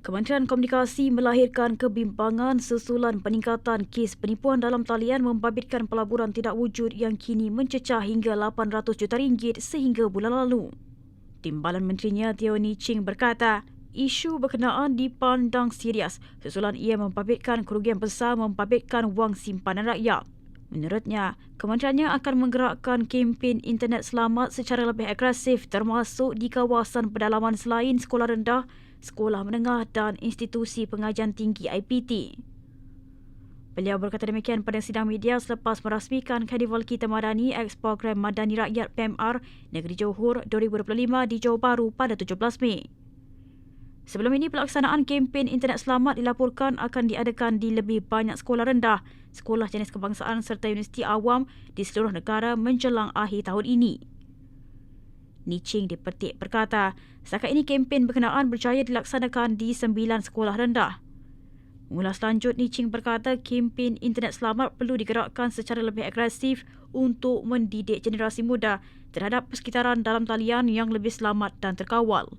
Kementerian Komunikasi melahirkan kebimbangan susulan peningkatan kes penipuan dalam talian membabitkan pelaburan tidak wujud yang kini mencecah hingga 800 juta ringgit sehingga bulan lalu. Timbalan Menterinya Teo Ni Ching berkata, isu berkenaan dipandang serius susulan ia membabitkan kerugian besar membabitkan wang simpanan rakyat. Menurutnya, kementeriannya akan menggerakkan kempen internet selamat secara lebih agresif termasuk di kawasan pedalaman selain sekolah rendah sekolah menengah dan institusi pengajian tinggi IPT. Beliau berkata demikian pada sidang media selepas merasmikan Karnival Kita Madani Ex Program Madani Rakyat PMR Negeri Johor 2025 di Johor Bahru pada 17 Mei. Sebelum ini, pelaksanaan kempen Internet Selamat dilaporkan akan diadakan di lebih banyak sekolah rendah, sekolah jenis kebangsaan serta universiti awam di seluruh negara menjelang akhir tahun ini. Niching dipetik berkata, setakat ini kempen berkenaan berjaya dilaksanakan di sembilan sekolah rendah. Mengulas lanjut, Niching berkata kempen internet selamat perlu digerakkan secara lebih agresif untuk mendidik generasi muda terhadap persekitaran dalam talian yang lebih selamat dan terkawal.